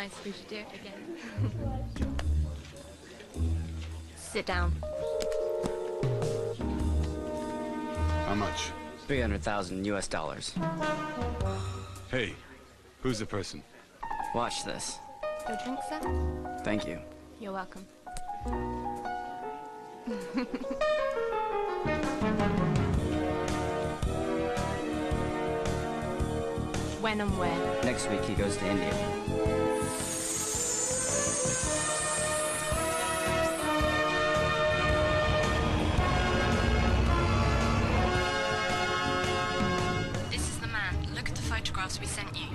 nice. We should do it again. Sit down. How much? 300,000 US dollars. Hey, who's the person? Watch this. Your drink, sir? Thank you. You're welcome. when and where? Next week he goes to India. At we sent you.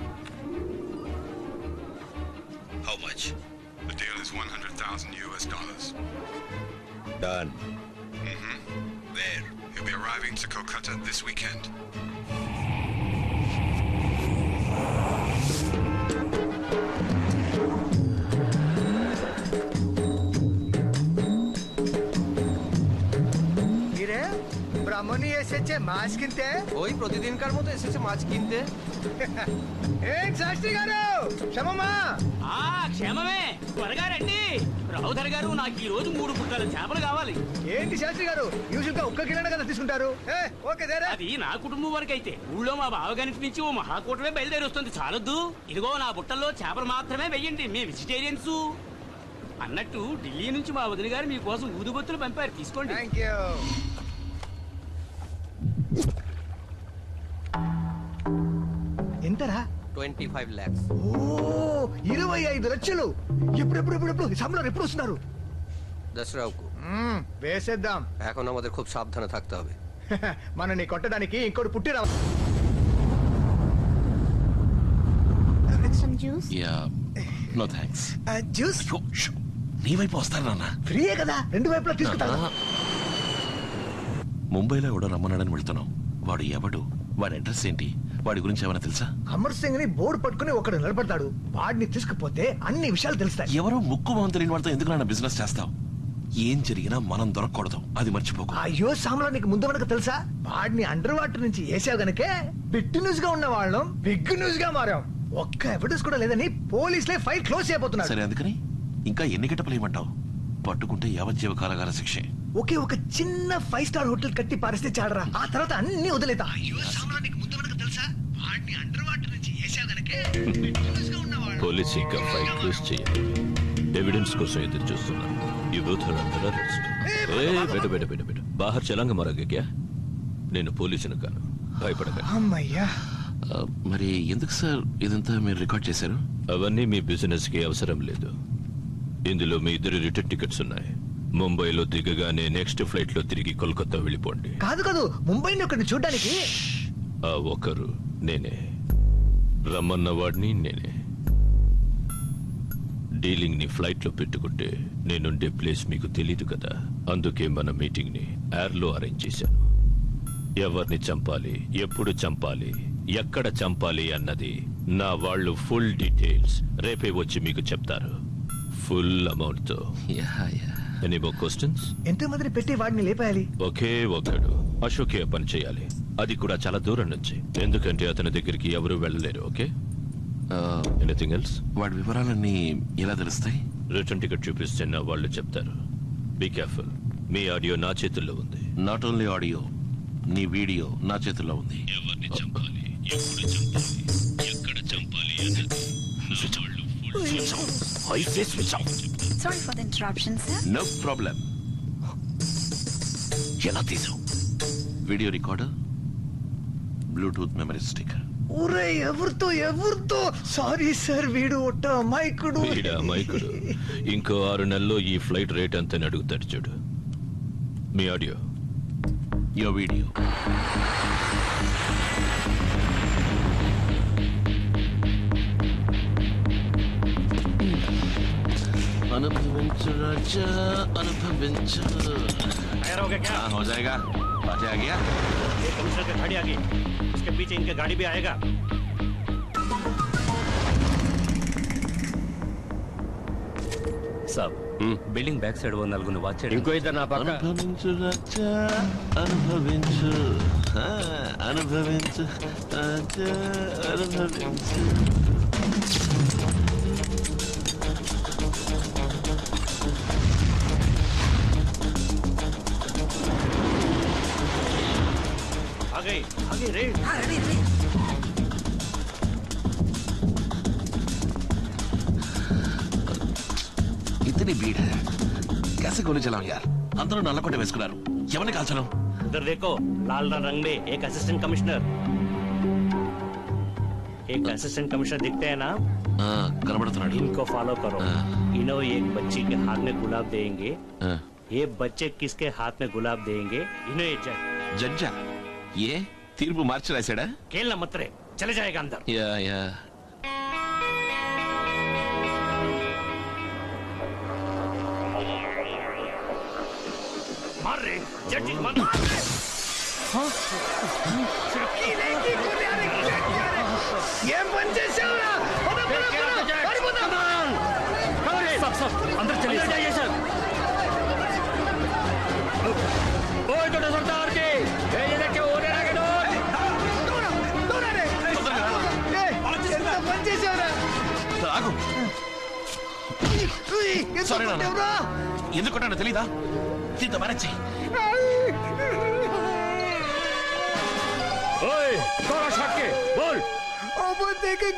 How much? The deal is 100,000 US dollars. Done. Mm-hmm. There. He'll be arriving to Kolkata this weekend. ব্রাহ্মণী এসেছে মাছ কিনতে ওই প্রতিদিনকার মতো এসেছে মাছ কিনতে ఏం శాస్త్రి గారు క్షమమ్మా ఆ క్షేమమే త్వరగా రండి రావుధర్ గారు నాకు ఈ రోజు మూడు పుట్టాల చేపలు కావాలి ఏంటి శాస్త్రి గారు యూజువల్ గా ఒక్క కిలో కదా తీసుకుంటారు ఏ, ఓకే దేరా అది నా కుటుంబం వరకు అయితే ఊళ్ళో మా బావగారి నుంచి ఓ మహాకూటమే బయలుదేరి వస్తుంది చాలొద్దు ఇదిగో నా బుట్టల్లో చేపలు మాత్రమే వెయ్యండి మేము వెజిటేరియన్స్ అన్నట్టు ఢిల్లీ నుంచి మా వదిన గారు మీకోసం ఊదుబొత్తులు పంపారు తీసుకోండి థ్యాంక్ యూ ఎంతరా ట్వంటీ ఫైవ్ ల్యాక్స్ ఓ ఇరవై ఐదు లక్షలు ఎప్పుడెప్పుడు ఎప్పుడెప్పుడు సంబళం ఎప్పుడు వస్తున్నారు దసరాకు మ్మ్, వేసేద్దాం এখন আমাদের খুব সাবধানে থাকতে হবে మనని కొట్టడానికి ఇంకోటి పుట్టి రావ Some juice? Yeah no thanks juice నీ వైపు వస్తాను నాన్న ఫ్రీయే కదా రెండు వైపులా తీసుకుంటాను ముంబైలో ఎవడో రమ్మన్నాడని వెళ్తున్నాం. వాడు ఎవడు? వాడి అడ్రస్ ఏంటి? వాడి గురించి ఏమైనా తెలుసా? అమర్ సింగ్ని బోర్డు పట్టుకుని ఒకడు నిలబడతాడు. వాడిని తీసుకుపోతే అన్ని విషయాలు తెలుస్తాయి. ఎవరో ముక్కు మొహం తెలియని వాడితో ఎందుకు నాన్న బిజినెస్ చేస్తావు? ఏం జరిగినా మనం దొరకకూడదు. అది మర్చిపోకు. అయ్యో సామ్లా నీకు ముందు వెనక తెలుసా? వాడిని అండర్ వాటర్ నుంచి వేసావు గనకే బిట్ న్యూస్గా ఉన్న వాళ్ళం బిగ్ న్యూస్గా మారాం. ఒక్క ఎవిడెన్స్ కూడా లేదని పోలీసులే ఫైల్ క్లోజ్ చేయబోతున్నారు. సరే అందుకని ఇంకా ఎన్ని గంటలు ఏమంటావు? పట్టుకుంటే యావజ్జీవ కాలగాల శిక్షే. ఒకే ఒక చిన్న ఫైవ్ స్టార్ హోటల్ కట్టి పారిస్తే చాడరా ఆ తర్వాత అన్ని వాళ్ళం పోలీస్ ఇంకా ఫైల్ క్లోజ్ చేయాలి ఎవిడెన్స్ కోసం ఎదురు చూస్తున్నాం. యు బోత్ అండర్ అరెస్ట్ ఏ బెట బెట బెట బెట బాహర్ చలంగ మరగ క్యా నేను పోలీసును కాను. భయపడక అమ్మయ్యా. మరి ఎందుకు సార్ ఇదంతా మీరు రికార్డ్ చేశారు? అవన్నీ మీ బిజినెస్కి అవసరం లేదు. ఇందులో మీ ఇద్దరు రిటర్న్ టికెట్స్ ఉన్నాయి. ముంబైలో దిగగానే నెక్స్ట్ ఫ్లైట్లో తిరిగి కోల్కతా వెళ్ళిపోండి. కాదు కాదు ముంబైని ఒకరిని చూడడానికి. ఆ ఒకరు నేనే. రమ్మన్న వాడిని నేనే. డీలింగ్ని ఫ్లైట్లో పెట్టుకుంటే నేనుండే ప్లేస్ మీకు తెలియదు కదా. అందుకే మన మీటింగ్ని ఎయిర్లో అరేంజ్ చేశాను. ఎవరిని చంపాలి ఎప్పుడు చంపాలి ఎక్కడ చంపాలి అన్నది నా వాళ్ళు ఫుల్ డీటెయిల్స్ రేపే వచ్చి మీకు చెప్తారు. Full అమౌంట్తో. Yeah yeah. Any more questions ఎంతో మందిని పెట్టి వాడిని లేపేయాలి ఒకే ఒక్కడు. అశోకే పని చేయాలి. అది కూడా చాలా దూరం నుంచి. ఎందుకంటే అతని దగ్గరికి ఎవరు వెళ్ళలేరు ఓకే? ఎనీథింగ్ ఎల్స్ వాడి వివరాలన్నీ ఎలా తెలుస్తాయి? రిటర్న్ టికెట్ చూపిస్తే నా వాళ్ళు చెప్తారు. బీ కేర్ఫుల్ మీ ఆడియో నా చేతుల్లో ఉంది. నాట్ ఓన్లీ ఆడియో నీ వీడియో నా చేతుల్లో ఉంది. ఎవరిని చంపాలి? ఎప్పుడు చంపాలి? ఎక్కడ చంపాలి అన్నది? నా వాళ్ళు full Sorry for the interruption, sir. No problem ఎలా తీసావు? Video recorder Bluetooth memory sticker ఊరే ఎవరితో ఎవరితో? సారీ సార్ వీడు ఒట్ట అమాయకుడు. వీడా మైకుడు ఇంకో ఆరు నెలల్లో ఈ ఫ్లైట్ రేట్ అంతని అడుగుతాడు చూడు. మీ ఆడియో. యో వీడియో तैयार हो गया क्या हाँ, हो जाएगा बातें आ गया ये कमिश्नर की गाड़ी आ गई इसके पीछे इनका गाड़ी भी आएगा సాబ్ బిల్డింగ్ బ్యాక్ సైడ్ ఓ నలుగురిని వాచ్ చేయడం ఇంకో ఇద్దరు నా పక్క అనుభవించు రాజా అనుభవించు ఆ, అనుభవించు రాజా అనుభవించు गई आगे रे ఇతని భీడ్ कैसे गोली चलाऊं यार అందరూ నల్లకొండ వేసుకున్నారు ఎవరిని కాల్చను उधर देखो लाल रंग में एक असिस्टेंट कमिश्नर एक असिस्टेंट कमिश्नर दिखते हैं ना ఆ, కనబడుతున్నాడు इनको फॉलो करो हाँ। इन्हों एक बच्ची के हाथ में गुलाब देंगे ఆ, ये बच्चे किसके हाथ में गुलाब देंगे इन्हें ये जज జడ్జా ఏ తీర్పు మార్చి రాశాడా? కేళ్ళ మత్రే చలజాయగా అందరు ఏం పని చేసావురా అందరు సర్దార్ కే ఆగు. సరే నాన్న ఎందుకు కొట్టానో తెలీదా? దీంతో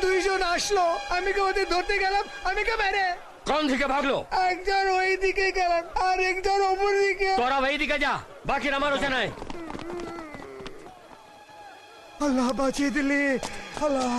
দুইজন আসলো আমি কে ওদের ধরতে গেলাম আমি কে বাইরে কোন দিকে ভাগলো একজন ওই দিকে গেলাম আর একজন ওপর দিকে তোরা ওই দিকে যা বাকি আমার ওখানে আল্লাহ বাঁচিয়ে দিলে আল্লাহ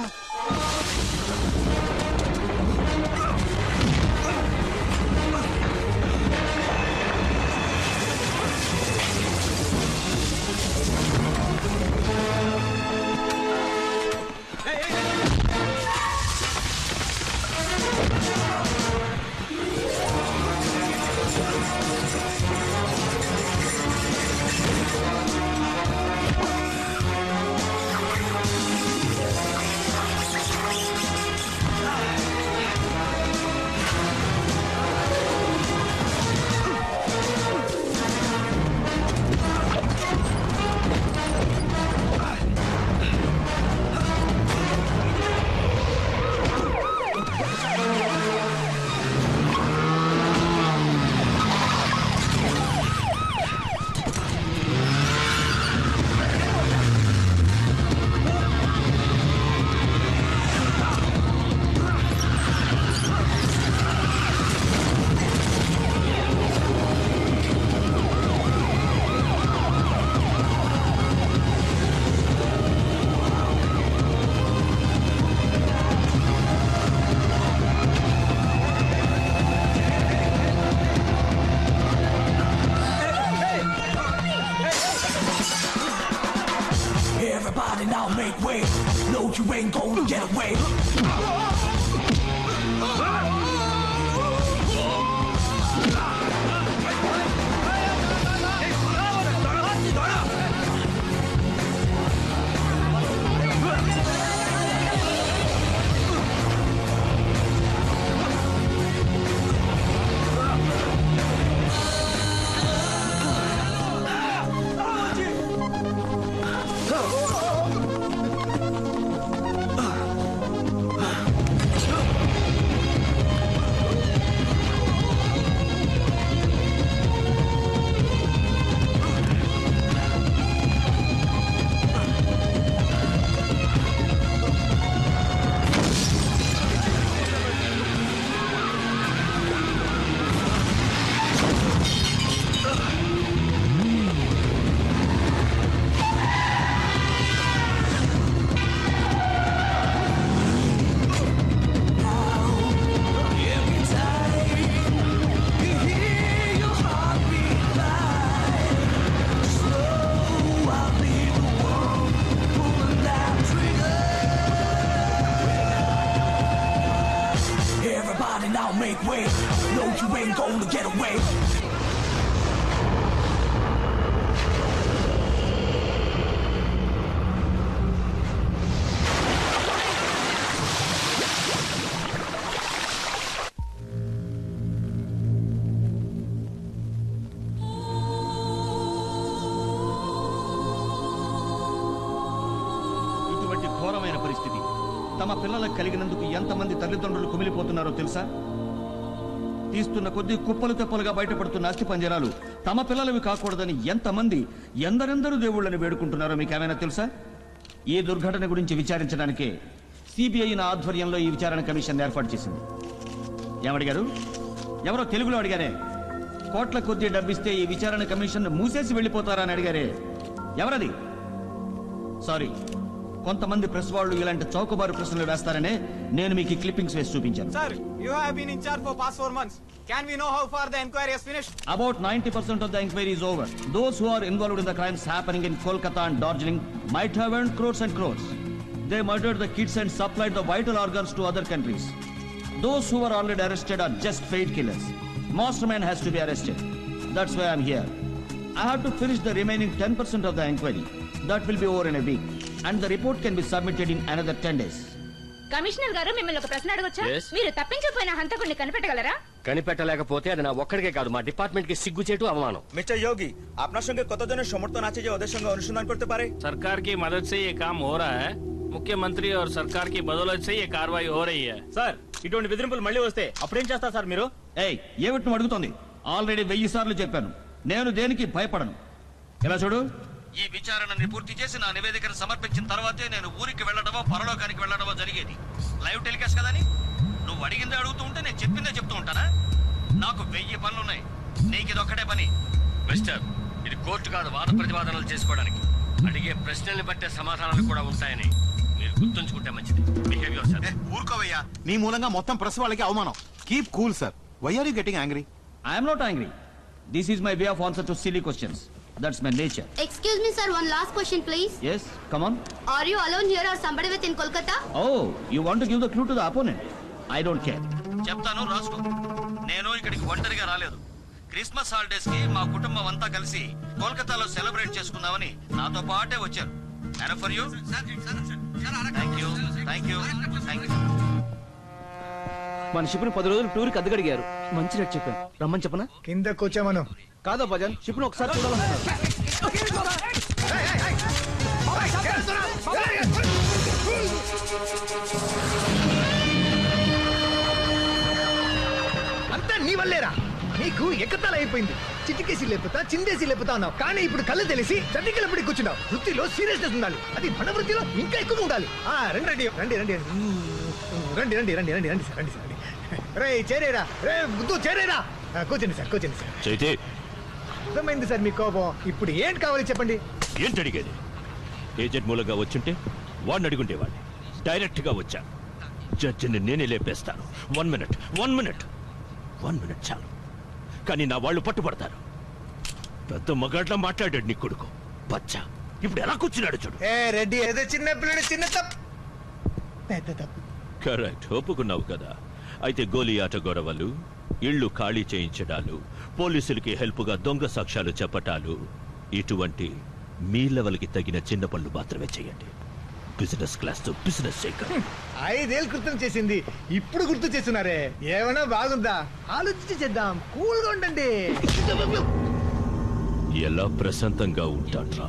No, you ain't gonna get away. Ain't gonna get away. ఇటువంటి ఘోరమైన పరిస్థితి తమ పిల్లలకు కలిగినందుకు ఎంతమంది తల్లిదండ్రులు కుమిలిపోతున్నారో తెలుసా తీస్తున్న కొద్దీ కుప్పలు తెప్పలుగా బయటపడుతున్న అస్థి పంజరాలు తమ పిల్లలవి కాకూడదని ఎంతమంది ఎందరెందరూ దేవుళ్ళని వేడుకుంటున్నారో మీకు ఏమైనా తెలుసా? ఈ దుర్ఘటన గురించి విచారించడానికే సిబిఐ నా ఆధ్వర్యంలో ఈ విచారణ కమిషన్ ఏర్పాటు చేసింది. ఏమడిగారు? ఎవరో తెలుగులో అడిగారే కోట్ల కొద్దీ డబ్బిస్తే ఈ విచారణ కమిషన్ మూసేసి వెళ్ళిపోతారా అని అడిగారే. ఎవరది? సారీ కొంతమంది ప్రెస్ వాళ్ళు ఇలాంటి చౌకబారు ప్రశ్నలు వేస్తారనే నేను మీకు క్లిప్పింగ్స్ వేసి చూపించాను. Sir you have been in charge for past 4 months can we know how far the enquiry has finished about 90% of the enquiry is over those who are involved in the crimes happening in Kolkata and Darjeeling might have earn crores and crores they murdered the kids and supplied the vital organs to other countries those who are already arrested are just paid killers master man has to be arrested that's why I'm here I have to finish the remaining 10% of the enquiry that will be over in a week and the report can be submitted in another ten days commissioner గారు మిమ్మల్ని ఒక ప్రశ్న అడగొచ్చా? Yes. మీరు తప్పించిపోయిన హంతకుడిని కనిపెట్టగలరా? కనిపెట్టలేకపోతే అది నా ఒక్కడికే కాదు మా డిపార్ట్మెంట్కి సిగ్గుచేటు అవమానం. মিস্টার योगी আপনার সঙ্গে కొత్త সমর্থন సమర్థన যে ওদের সঙ্গে অনুসন্ধান করতে পারে सरकार की मदद से ये काम हो रहा है मुख्यमंत्री और सरकार की बदौलत से ये कार्रवाई हो रही है సార్ ఇటువంటి బెదిరింపులు మళ్ళీ వస్తే అప్పుడేం చేస్తారు సార్ మీరు? ఏయ్ ఏమిటి నువ్వు అడుగుతోంది? ఆల్రెడీ వెయ్యి సార్లు చెప్పాను. నేను దేనికి భయపడను? ఎలా చూడు? ఈ విచారణని పూర్తి చేసి నా నివేదికను సమర్పించిన తర్వాతే నేను ఊరికి వెళ్ళడమో పరలోకానికి వెళ్ళడమో జరిగేది. లైవ్ టెలికాస్ట్ కదని నువ్వు అడిగిందే అడుగుతూ ఉంటే నేను చెప్పిందే చెప్తూ ఉంటానా? నాకు వెయ్యి పనులున్నాయి. నీకు ఇది ఒక్కటే పని. మిస్టర్ ఇది కోర్టు కాదు వాద ప్రతివాదనలు చేసుకోవడానికి. అడిగే ప్రశ్నల్ని బట్టే సమాధానాలు కూడా ఉంటాయని మీరు గుర్తుంచుకుంటే మంచిది. బిహేవియర్ సార్ ఊరుకోవయ్యా. నీ మూలంగా మొత్తం ప్రెస్ వాళ్ళకి అవమానం. Keep cool sir why are you getting angry I'm not angry this is my way of answer to silly questions that's my nature Excuse me, sir. One last question, please. Yes come on Are you alone here or somebody with in Kolkata? Oh you want give the clue to the opponent I don't care చెప్తాను రాసుకో నేను ఇక్కడికి ఒంటరిగా రాలేదు Christmas హాలిడేస్కి మా కుటుంబం అంతా కలిసి కోల్కతాలో సెలబ్రేట్ చేసుకుందామని నాతో పాటే వచ్చారు And for you thank you thank you thank you మన షిప్ను పది రోజులు టూర్కి అద్దెగడిగారు మంచి రేట్ చెప్పాను రమ్మని చెప్పనా కింద కూర్చోమను కాదా భజన్ షిప్ను ఒకసారి అంతా నీ వల్లేరా నీకు ఎక్కతాలు అయిపోయింది చిటికేసి లేపుతా చిందేసి లేపుతా అన్నావు కానీ ఇప్పుడు కళ్ళు తెలిసి చటికలపడి కూర్చున్నావు వృత్తిలో సీరియస్నెస్ ఉండాలి అది మన వృత్తిలో ఇంకా ఎక్కువ ఉండాలి ఆ రండి రండి రండి రండి రండి రండి రండి రండి రండి రండి సార్ రండి రే చేరేరా. రే బుద్ధు చేరేరా. కూర్చోండి సార్ కూర్చోండి సార్. చైతే. అర్థమైంది సార్ మీ కోపం. ఇప్పుడు ఏంటి కావాలి చెప్పండి? ఏంటి అడిగేది? ఏజెంట్ మూలంగా వచ్చుంటే వాడిని అడుగుండేవాడిని. డైరెక్ట్గా వచ్చాను జడ్జిని నేనే లేపేస్తాను. One minute one minute. One minute చాలు. కానీ నా వాళ్ళు పట్టుబడతారు. పెద్ద మగాడ్లా మాట్లాడాడు నీ కొడుకు. బచ్చా. ఇప్పుడు ఎలా కూర్చున్నాడు చూడు. ఏ రెడ్డి ఏదో చిన్న పిల్లడు చిన్న తప్పు. పెద్ద తప్పు. కరెక్ట్. ఒప్పుకున్నావు కదా. అయితే గోలీ ఆట గొడవలు ఇళ్ళు ఖాళీ చేయించడాలు పోలీసులకి హెల్ప్గా దొంగ సాక్ష్యాలు చెప్పటాలు ఇటువంటి మీ లెవెల్కి తగిన చిన్న పనులు మాత్రమే చేయండి బిజినెస్ క్లాస్తో బిజినెస్ చేయకండి ఐదేళ్ళు క్రితం చేసింది ఇప్పుడు గుర్తు చేస్తున్నారే ఏమైనా బాగుందా ఆలోచించి చేద్దాం కూల్గా ఉండండి ఎలా ప్రశాంతంగా ఉంటాడ్రా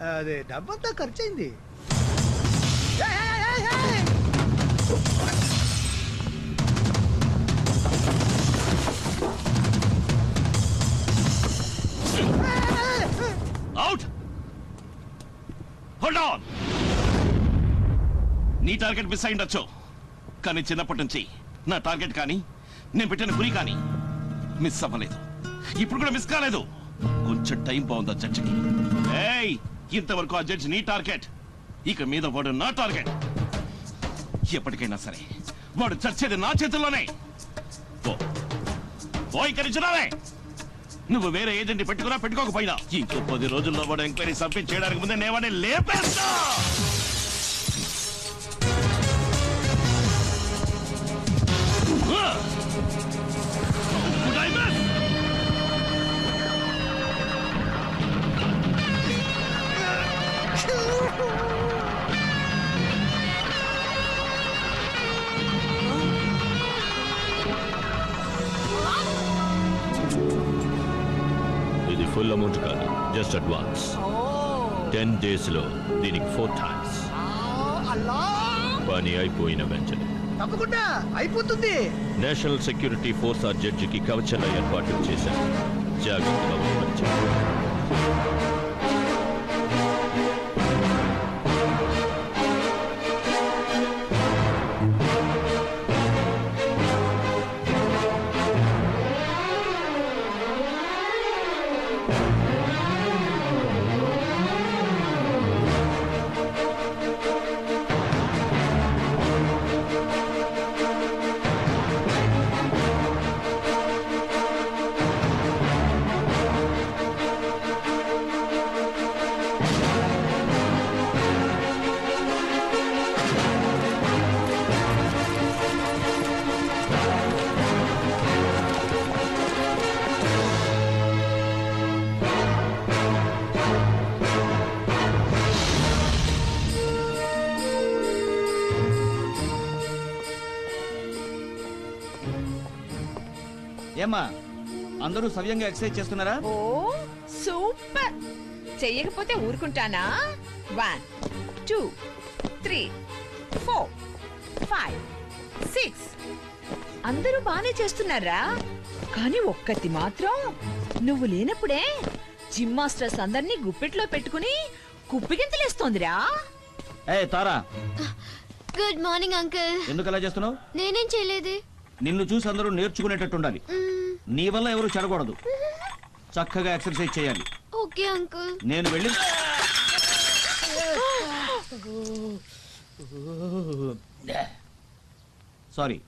అదే డబ్బంతా ఖర్చు అయింది అవుట్ హోల్డ్ ఆన్ నీ టార్గెట్ మిస్ అయిండొచ్చు కానీ చిన్నప్పటి నుంచి నా టార్గెట్ కానీ నేను పెట్టిన గురి కానీ మిస్ అవ్వలేదు. ఇప్పుడు కూడా మిస్ కాలేదు. కొంచెం టైం బాగుందా జడ్జికి ఏయ్! ఇంతవరకు ఆ జడ్జి నీ టార్గెట్. ఇక మీద వాడు నా టార్గెట్. ఎప్పటికైనా సరే వాడు చచ్చేది నా చేతుల్లోనే. ఓ ఓ నువ్వు వేరే ఏజెంట్ పెట్టుకున్నా పెట్టుకోకపోయినా. ఇంకో పది రోజుల్లో వాడు ఎంక్వైరీ సబ్మిట్ చేయడానికి ముందే నేవాడే లేపేస్తా. జస్ట్ అడ్వాన్స్ టెన్ డేస్లో దీనికి ఫోర్ టైమ్స్ పని అయిపోయిన వెంటనే. తప్పకుండా అయిపోతుంది. నేషనల్ సెక్యూరిటీ ఫోర్స్ ఆ జడ్జికి కవచల ఏర్పాట్లు చేశారు. జాగ్రత్తగా ఏమ్మా అందరూ సవ్యంగా ఎక్సర్సైజ్ చేస్తున్నారా? Oh super. చెయ్యకపోతే ఊరుకుంటానా? One two three four five six అందరూ బానే చేస్తున్నారా? కానీ ఒక్కటి మాత్రం నువ్వు లేనప్పుడే జిమ్ మాస్టర్స్ అందరినీ గుప్పెట్లో పెట్టుకుని కుప్పిగింతలేస్తోందిరా. ఏ తారా. గుడ్ మార్నింగ్ అంకుల్ ఎందుకు అలా చేస్తున్నావు? నేనేం చేయలేదే. నిన్ను చూసి అందరూ నేర్చుకునేటట్టు ఉండాలి నీ వల్ల ఎవరు చెడకూడదు చక్కగా ఎక్సర్సైజ్ చేయాలి ఓకే అంకుల్ నేను వెళ్ళి సారీ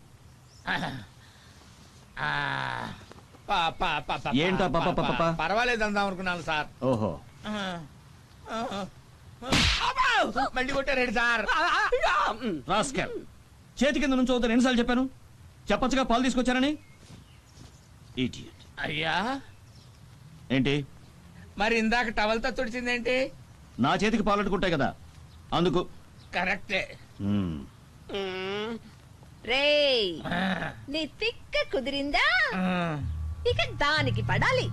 ఏంటా పాప పాప పర్వాలేదు అందాం అనుకున్నాను సార్ ఓహో మళ్ళీ కొట్టారేంటి సార్ రాస్కెల్ చేతి కింద నుంచి అవుతాను ఎన్నిసార్లు చెప్పాను చెప్పచ్చుగా పాలు తీసుకొచ్చానని Idiot. అయ్యా. ఏంటి? మరి ఇందాక టవల్తో తుడిచిందేంటి? నా చేతికి పాలట్టుకుంటాయి కదా. అందుకు. కరెక్టే. మ్మ్. రేయ్ నీ తిక్క కుదిరిందా? ఇక దానికి పడాలి.